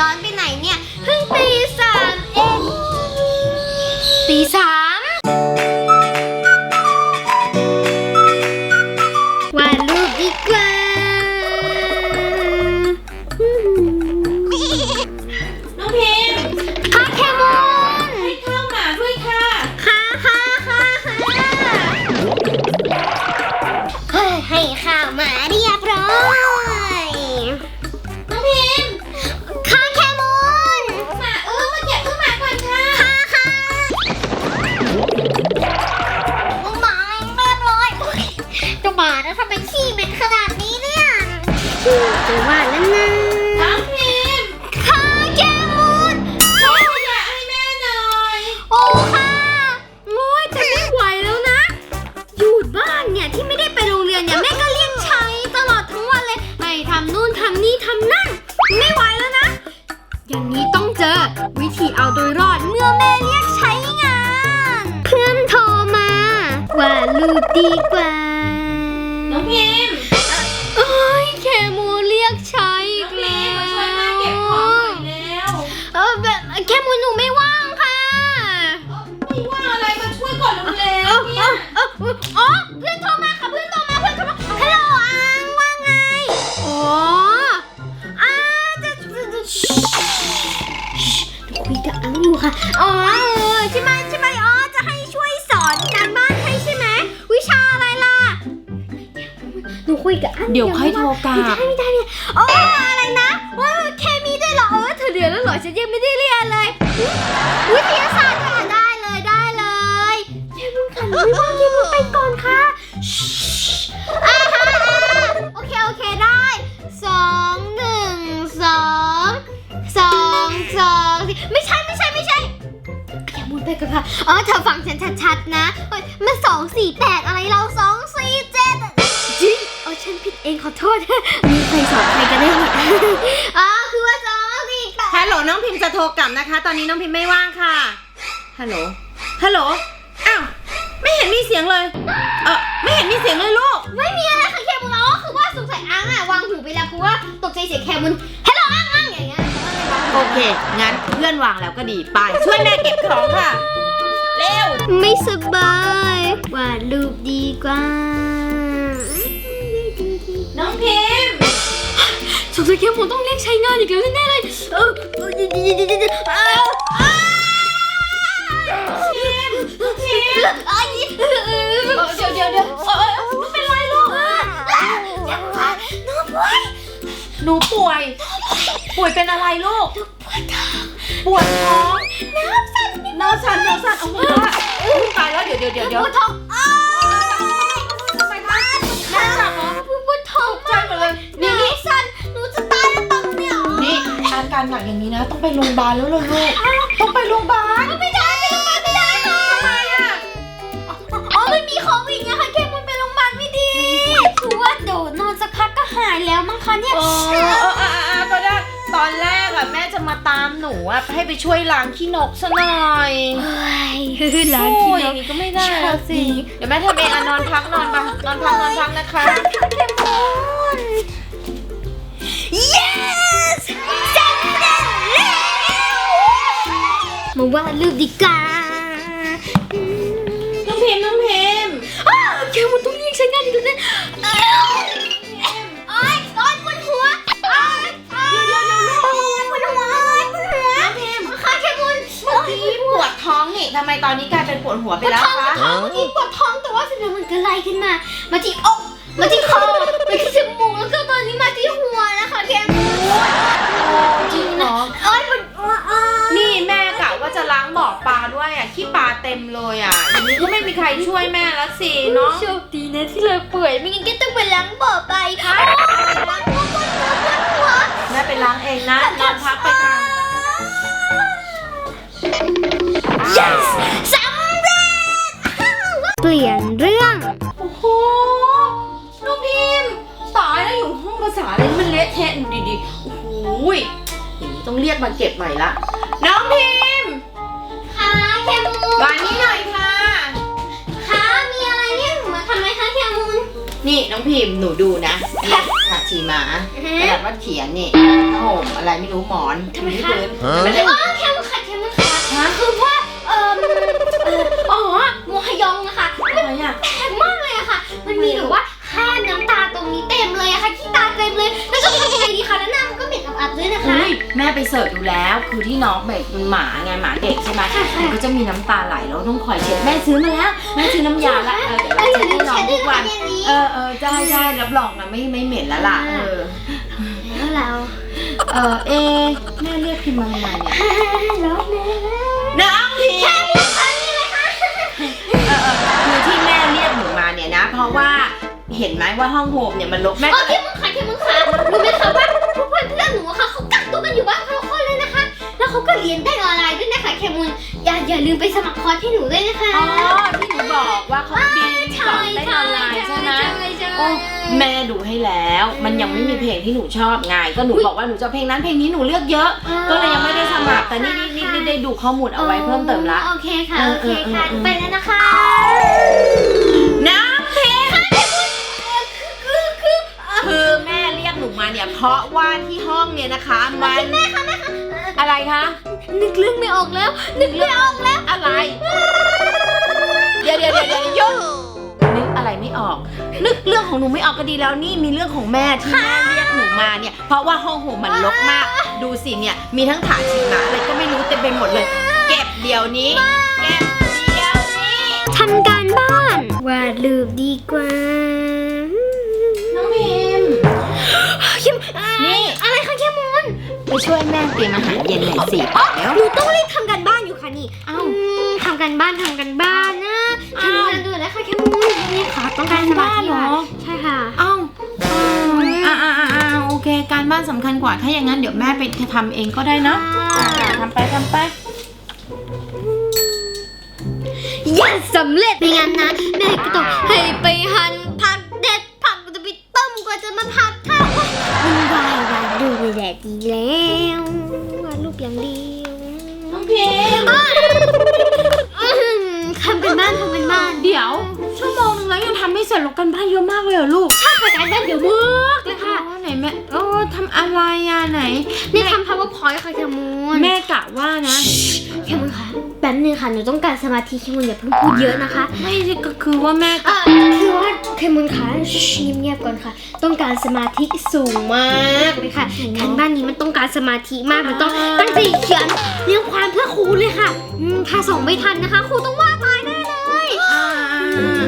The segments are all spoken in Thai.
ร้อนไปไหนเนี่ย เพิ่งตีสามเองตีสาม ลูก หนูไม่ว่างเคมีไปก่อนค่ะอ่าฮะโอเค โอเค ได้สองหนึ่งสองสองสองสี่ไม่ใช่ ไม่ใช่ ไม่ใช่ อย่ามุนไปก่อนค่ะอ๋อเธอฟังฉันชัดๆนะเฮ้ยมันสองสี่แปดอะไรเราสองสี่เจ็ดจริงอ๋อฉันผิดเองขอโทษ มีใครสอนใครกันได้เนี่ยอ๋อคือว่าสองสี่แปดฮัลโหลน้องพิมพ์จะโทรกลับนะคะ ตอนนี้น้องพิมพ์ไม่ว่างค่ะ ฮัลโหล ฮัลโหล อ้าวไม่ เห็นมีเสียงเลย เออไม่เห็นมีเสียงเลยลูก ไม่มีอะไรค่ะแคมุนอ๋อคือว่าสงสัยอังอะวางหูไปแล้วเพราะว่าตกใจเสียงแคมุนฮัลโหลอังอังอย่างเงี้ยโอเค งั้นเพื่อนวางแล้วก็ดีไปช่วยแม่เก็บของค่ะ เร็ว ไม่สบายวาดรูปดีกว่า น้องพิมพ์สงสัยแคมุนต้องเรียกใช้งานอีกแล้วแน่ๆเลยเออเออดีดีดีดีดีเออเออ ดี๋ยวเดี๋ยวเดี๋ยวเออเออไม่เป็นไรลูกอย่าว่าหนูป่วยหนูป่วย ป่วยเป็นอะไรลูก ปวดท้องน้ำสั่นน้ำสั่นน้ำสั่นเอามือว่าอุ๊ยตายแล้วเดี๋ยวเดี๋ยวเดี๋ยวเดี๋ยวปวดท้องอ้าวทำไมคะน้ำสั่นเหรอปวดท้องใจหมดเลยนี่นี่ นี่สั่นหนูจะตายแล้วตอนเนี้ยนี่อาการหนักอย่างนี้นะ ต้องไปโรงพยาบาลแล้วเลยลูก ต้องไปโรงพยาบาล แล้วมั้งคะเนี่ยเออเออเออเออเออก็ได้ตอนแรกอะแม่จะมาตามหนูอะให้ไปช่วยล้างขี้นกซะหน่อยเฮ้ยล้างขี้โอ้ยนอย่างกนี้ก็ไม่ได้ชออะบสิสิ เดี๋ยวแม่ทำเองอะนอนพักนอนปะนอนพักนอนพักนะคะเคมุน yes สำเร็จแล้วมาวาดรูปดีกว่าน้องพิมพ์น้องพิมพ์อ้าวเคมุนต้องเรียกใช้งานอีกแล้วเนี่ย ท้องนี่ทำไมตอนนี้กลายเป็นปวดหัวไปปวดแล้วท้องปวคะดท้องเมื่อกี้ปวดท้องแต่ว่าเสร็จแล้วมันก็ไล่ขึ้นมา มาที่อกมาที่คอมาที่จมูกแล้วก็ตอนนี้มาที่หัวนะคะเคมุนจริงเหรอโอ๊ยปวดหัวอะนี่แม่กะว่าจะล้างบ่อปลาด้วยอะขี้ปลาเต็มเลยอะอย่างนี้ก็ไม่มีใครช่วยแม่แล้วสิเนาะโชคดีนะที่เราป่วยไม่งั้นก็ต้องไปล้างบ่อไปค่ะปวดหัวปวดหัวปวดหัวแม่ไปล้างเองนะนอนพักไปค่ะ yes สำเร็จ เปลี่ยนเรื่อง โอ้โหน้องพิมพ์ตายแล้วอยู่ห้องภาษาอะไรนี่มันเละเทะดูดิๆโอ้โหยอย่างนี้ต้องเรียกมาเก็บใหม่ละ น้องพิมพ์ค่ะแคมูนมานี่หน่อยค่ะ ค่ะ มีอะไรเรียกหนูมาทำไมคะแคมูนฝนี่น้องพิมพ์หนูดูนะนี่ขาชีหมาอืกระมดาษวัดเขียนนี่ผ้าห่มอะไรไม่รู้หมอนทำไมที่คะ พื้นฮะไม่ได้ อ๋อแค่มันค่ะแค่มันค่ะคือว่าเอ่อเอ่ออ๋อโมฮยองนะคะอะไรอะ แปลกมากเลยอะค่ะ มันมีแบบว่าคราบน้ำตาตรงนี้เต็มเลยอะค่ะขี้ตาเต็มเลย แล้วจะทำยังไงดีคะแล้วหน้ามันก็เหม็นอับๆด้วยนะคะ อุ้ยแม่ไปเสิร์ชดูแล้วคือที่น้องแบบมันหมาไงหมาเด็กใช่ไหมค่ะค่ะมันก็จะมีน้ำตาไหลแล้วต้องคอยเช็ดแม่ซื้อมาแล้วแม่ซื้อน้ำยาละเออเดี๋ยวเอ้ยอย่าลืให้มน้องเช็ดด้ทุวยกนะวัคะนเย็นนี้ เออเออได้ได้รับรองนะไม่ไม่เหม็นแล้วล่ะเออแล้วเรา เออเอะแม่เรียกพิมพ์มาทำไมเนี่ยแล้วแม่ น้องพิมพ์แค่นี้เลยค่ะเออเออคือที่แม่เรียกหนูมาเนี่ยนะ เพราะว่าเห็นไหมว่าห้องโฮมเนี่ยมันรกแม่เออที่มึงค่ะที่มึงค่ะรู้ไหมคะว่าพวกเพื่อนเพื่อนหนูอะค่ะเขากักตัวกันอยู่บ้านคนละคนเลยนะคะ แล้วเขาก็เรียนได้ออนไลน์ด้วยนะคะเคมูล อย่าอย่าลืมไปสมัครคอร์สให้หนูด้วยนะคะ อ๋อที่หนูบอกว่าเขาดีสอนได้ออนไลน์ใช่ไหมใช่โอ้แม่ดูให้แล้ว มันยังไม่มีเพลงที่หนูชอบไงก็หนูบอกว่าหนูจะเอาเพลงนั้นเพลงนี้หนูเลือกเยอะ ก็เลยยังไม่ได้สมัครแต่นี่นี่นี่ได้ดูข้อมูลเอาไว้เพิ่มเติมละโอเคค่ะโอเคค่ะเออเออเออไปแล้วนะคะน้ำเพลงคือคือคือแม่เรียกหนูมาเนี่ยเพราะว่าที่ห้องเนี่ยนะคะมันแม่คะแม่คะ อะไรคะนึกเรื่องไม่ออกแล้ว นึกไม่ออกแล้ว อะไร เดี๋ยวเดี๋ยวเดี๋ยวเดี๋ยวหยุดนึกอะไรไม่ออก นึกเรื่องของหนูไม่ออกก็ดีแล้วนี่มีเรื่องของแม่ที่แม่เรียกหนูมาเนี่ย เพราะว่าห้องโฮมมันรกมาก ดูสิเนี่ย มีทั้งถาดฉีกหมาอะไรก็ไม่รู้เต็มไปหมดเลย เก็บเดี๋ยวนี้ เก็บเดี๋ยวนี้ทำการบ้านวาดรูปดีกว่า น้องพิมพ์เข้มนี่ ไปช่วยแม่เตรียมอาหารเย็นหน่อยสิแล้วหนูต้องรีบทำการบ้านอยู่ค่ะนี่เอ้ามทำการบ้านทำการบ้านนะอ้าวทำงานด่วนแล้วค่ะเข้มมูลนี่ค่ะต้องการสมาธิทำบ้านเหรอใช่ค่ะเอ้าอ่าอ่าอ่าอ่าโอเค การบ้านสำคัญกว่าถ้าอย่างนั้นเดี๋ยวแม่ไปทำเองก็ได้เนาะอ่าทำไปทำไปอย่าสำเร็จไม่งั้นนะแม่ก็ต้องให้ไป หนูต้องการสมาธิแคมูนอย่าเพิ่งพูดเยอะนะคะ ไม่ใช่ก็คือว่าแม่เออคือว่าแคมูนค่ะเงียบๆก่อนค่ะ ต้องการสมาธิสูงมากเลยค่ะการบ้านนี้มันต้องการสมาธิมากมันต้องตั้งใจเขียนเรียงความเพื่อครูเลยค่ะอืมถ้าส่งไม่ทันนะคะครูต้องว่าตายแน่เลยอ่าอ่า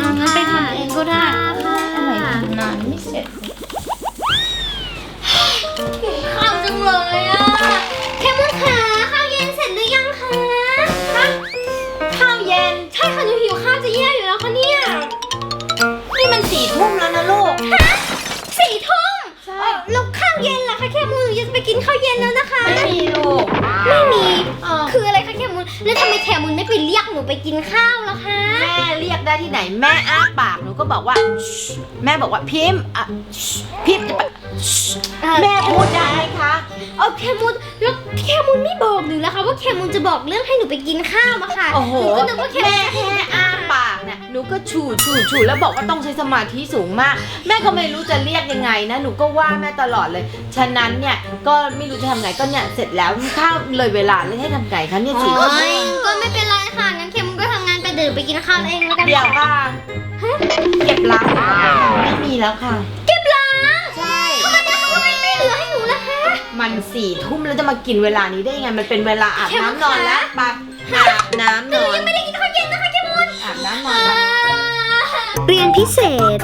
อ่างั้นไปทำเองก็ได้ค่ะอะไรทำนานไม่เสร็จ ข้าวจังเลยอะ หนูหิวข้าวจะแย่อยู่แล้วค่ะเนี่ย นี่มันสี่ทุ่มแล้วนะลูกสี่ทุ่มใช่ เอ่อแล้วข้าวเย็นล่ะคะแคมูนจะไปกินข้าวเย็นแล้วนะคะ ไม่มีลูก ไม่มีเออคืออะไรคะ แคมูนแล้วทำไมแคมูนไม่ไปเรียกหนูไปกินข้าวล่ะคะแม่เรียกได้ที่ไหน แม่อ้าปากหนูก็บอกว่าชิแม่บอกว่าพิมพ์อะชิพิมพ์จะไปชิแม่พูดได้ไหมคะเออแคมูนแล้วแคมูนไม่บอกหนูแล้วคะว่าแคมูนจะบอกเรื่องให้หนูไปกินข้าวอะค่ะโอ้โหนูก็นึกว่าแคมูแม่นแค่อ้า ปากเนี่ยหนูก็ชูชูชูแล้วบอกว่าต้องใช้สมาธิสูงมาก แม่ก็ไม่รู้จะเรียกยังไงนะหนูก็ว่าแม่ตลอดเลย ฉะนั้นเนี่ยก็ไม่รู้จะทำไงก็เนี่ยเสร็จแล้วข้าวเลยเวลาแล้วให้ทำไงคะเนี่ยสี่โอ้ทุ่มยก็ไม่เป็นไรค่ะงั้นแคมูนก็ทำงานไปเดินไปกินข้าวเองแล้วกันเดี๋ยวค่ะเก็บล้างก่อนไม่มีแล้วค่ะ เก็บล้างใช่ทำไมทำไมไม่เหลือให้หนูล่ะคะมันสี่ทุ่มแล้วจะมากินเวลานี้ได้ยังไงมันเป็นเวลาอาบแค่มาน้ำนอนแล้วไปอาบน้ำนอนไม่ได้กินข้าวเย็นนะคะแคมูน อาบน้ำนอนแล้วเรียนพิเศษ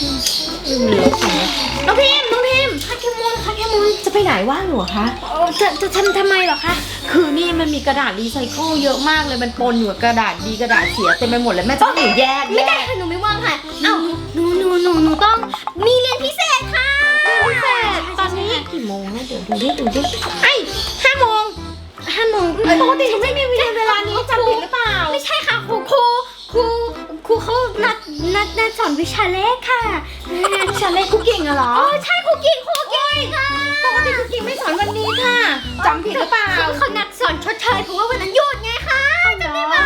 อืมเหลือใช่ไหมน้องพิมพ์น้องพิมพ์ค่ะแคมูนค่ะแคมูนจะไปไหนว่างหนูคะเอ่อจะจะทำทำไมเหรอคะ คือนี่มันมีกระดาษรีไซเคิลเยอะมากเลย มันปนอยู่กับกระดาษดีกระดาษเสียเต็มไปหมดเลยแม่จะให้หนูแยกไม่แยได้กค่ะหนูไม่ว่างค่ะ เอ้าหนูหนูหนูหนูต้องมีเรียนพิเศษค่ะ พิเศษ ตอนนี้กี่โมงแล้วเดี๋ยวดูดิดูดิไอ้ห้าโมง ห้าโมงปกติฉันไม่มีเวลาเวลานี้จำผิดหรือเปล่า ไม่ใช่ค่ะครูครูครูครูเขานัดนัดนัดสอนวิชาเลขค่ะวิชาเลขคุกกิ่งอะเหรออ๋อใช่ครูกิ่งครูกิ่งค่ะปกติคุกกิ่งไม่สอนวันนี้ค่ะจำผิดหรือเปล่าเขาเขานัดสอนชดเชยเพราะว่าวันนั้นหยุดไงคะจำได้ไหม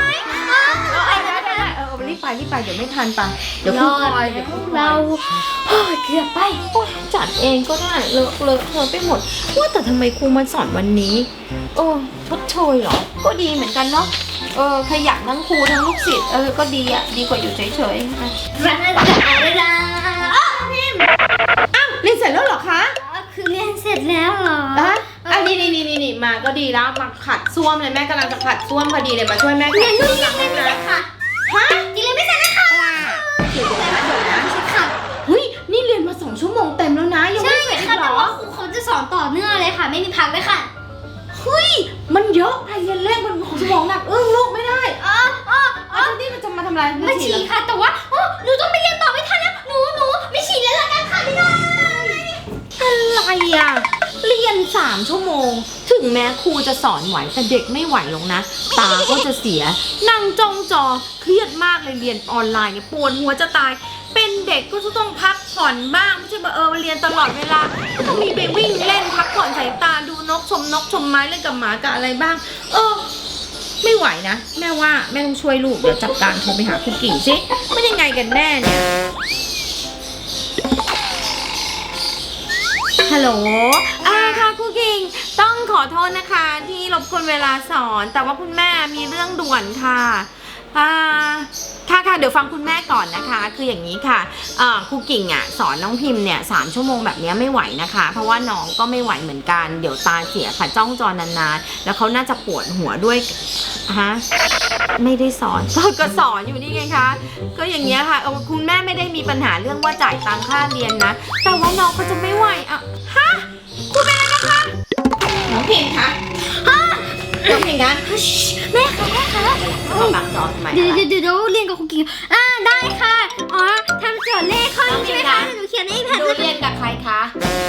รีบไปรีบไปเดี๋ยวไม่ทันไปเดี๋ยวครูคอยเดี๋ยวครูคอยเราโอ้ยเกือบไปโอ๊ยจัดเองก็ได้เลอะเลอะเทอะไปหมด ว่าแต่ทำไมครูมาสอนวันนี้โอ้ชดเชยเหรอ ก็ดีเหมือนกันเนาะเออขยันทั้งครูทั้งลูกศิษย์เออก็ดีอะดีกว่าอยู่เฉยๆอะรันดาดาอ้าวพิมพ์อ้าวเรียนเสร็จแล้วเหรอคะคือเรียนเสร็จแล้วเหรออะอะนี่นี่นี่นี่มาก็ดีแล้วมาขัดส้วมเลยแม่กำลังจะขัดส้วมพอดีเลยมาช่วยแม่ขัเรียดนส้นู่วนมยังไม่เสร็จค่ะ ฮะยังเรียนไม่เสร็จนะคะเดี๋ยวนะเดี๋ยวนะใช่ค่ะเฮ้ยนี่เรียนมาสองชั่วโมงเต็มแล้วนะยังใช่ไม่เสร็จอีค่ะกเหรแต่อว่าครูเขาจะสอนต่อเนื่องเลยค่ะ ไม่มีพักเลยค่ะเฮ้ยมันเยอะไปเรียนเลขมันของสมองหนักอึ้งลูกไม่ได้อ๋ออ๋ออ๋อแล้วนี่มันจะมาทำอะไรมาฉี่ค่ะ แต่ว่าอ๋อหนูต้องไปเรียนต่อไม่ทันแล้วหนูหนูไม่ฉี่แล้วละกันค่ะพี่น้องอะไรอะ เรียนสามชั่วโมง ถึงแม้ครูจะสอนไหวแต่เด็กไม่ไหวหรอกนะ ตาก็จะเสีย นั่งจ้องจอเครียดมากเลยเรียนออนไลน์เนี่ยปวดหัวจะตาย เป็นเด็กก็จะต้องพักผ่อนบ้าง ไม่ใช่ว่าเออมาเรียนตลอดเวลาก็ต้องมีไปวิ่งเล่นพักผ่อนสายตาดูนกชมนกชมไม้เล่นกับหมากับอะไรบ้าง เออไม่ไหวนะ แม่ว่าแม่ต้องช่วยลูกเดี๋ยวจัดการโทรไปหาคุณกิ่งสิไมันยังไงกันแน่เนี่ย ฮัลโหลอ่าค่ะครูกิ่งต้องขอโทษนะคะที่รบกวนเวลาสอน แต่ว่าคุณแม่มีเรื่องด่วนค่ะอ่าค่ะค่ะเดี๋ยวฟังคุณแม่ก่อนนะคะ คืออย่างนี้ค่ะอ่าครูกิ่งอะสอนน้องพิมพ์เนี่ยสามชั่วโมงแบบนี้ไม่ไหวนะคะ เพราะว่าน้องก็ไม่ไหวเหมือนกัน เดี๋ยวตาเสียค่ะจ้องจอนานๆ แล้วเขาน่าจะปวดหัวด้วยฮะไม่ได้สอนก็สอนอยู่นี่ไงคะ ก็อย่างเงี้ยค่ะคุณแม่ไม่ได้มีปัญหาเรื่องว่าจ่ายตังค่าเรียนนะ แต่ว่าน้องเขาจะไม่ไหวอะ ฮะคุณเป็นอะไรนะคะน้องพิมคะน้องพิมคะแม่ค่ะแม่ค่ะมาบังจอทำไมเดี๋ยวอะไรเดี๋ยวเดี๋ยวเรียนกับครูกิ่งอ่าได้ค่ะ อ๋อทำโจทย์เลขข้อนี้ใช่ไหมคะเดี๋ยวหนูเขียนให้แผ่นดูเรียนกับใครคะ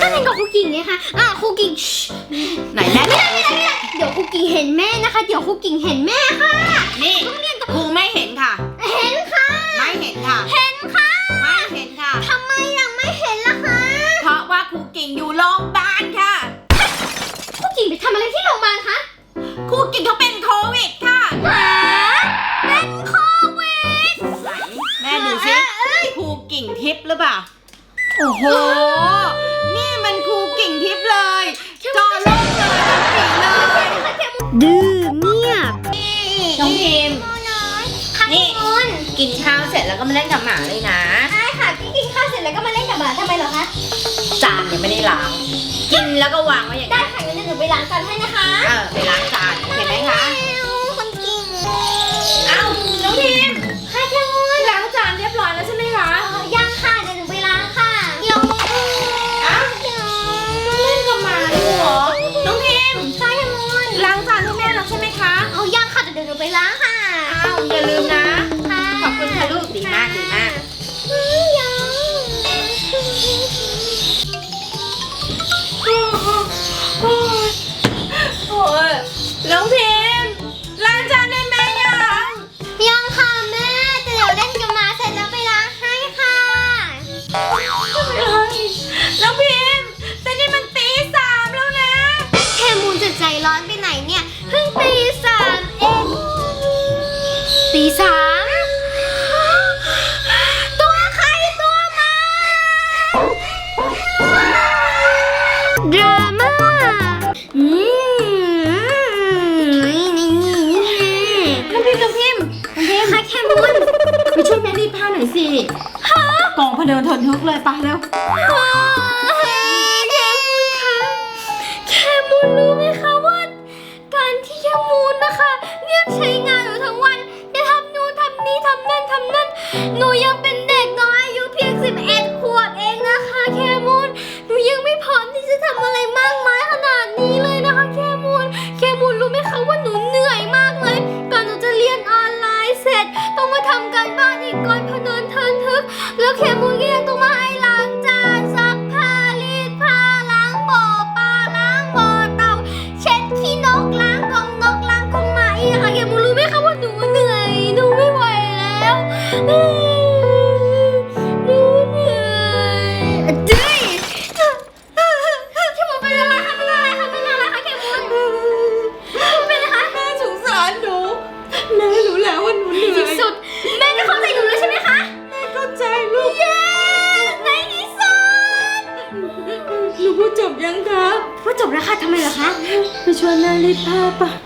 ก็เรียนกับครูกิ่งไงคะอ่าครูกิ่งชิไหนแม่ไม่ได้ไม่ได้ไม่ได้เดี๋ยวครูกิ่งเห็นแม่นะคะ เดี๋ยวครูกิ่งเห็นแม่ค่ะ นี่ครูไม่เห็นค่ะ เห็นค่ะ ไม่เห็นค่ะ เห็นค่ะ ไม่เห็นค่ะทำไมยังไม่เห็นล่ะคะ เพราะว่าครูกิ่งอยู่โรงพยาบาลค่ะครูกิ่งไป ทำอะไรที่โรงพยาบาลคะครูกิ่งเขาเป็นโควิดค่ะหาเป็นโควิดไหนแม่ดูสิครูกิ่งทิพย์หรือเปล่า โอ้โห นี่มันครูกิ่งทิพย์เลยจอโลกเลยน้องกิ่งเลยดื้อเงียบน้องพิมพ์ค่ะนี่คุณกินข้าวเสร็จแล้วก็มาเล่นกับหมาเลยนะใช่ค่ะพี่กินข้าวเสร็จแล้วก็มาเล่นกับหมาทำไมเหรอคะ จานยังไม่ได้ล้างกินแล้วก็วางไว้อย่างได้นี้ ล้างจานให้นะคะ เออไปล้างจานเห็นไหมคะ กองพะเนินทนทึกเลยไปเร็ว ริต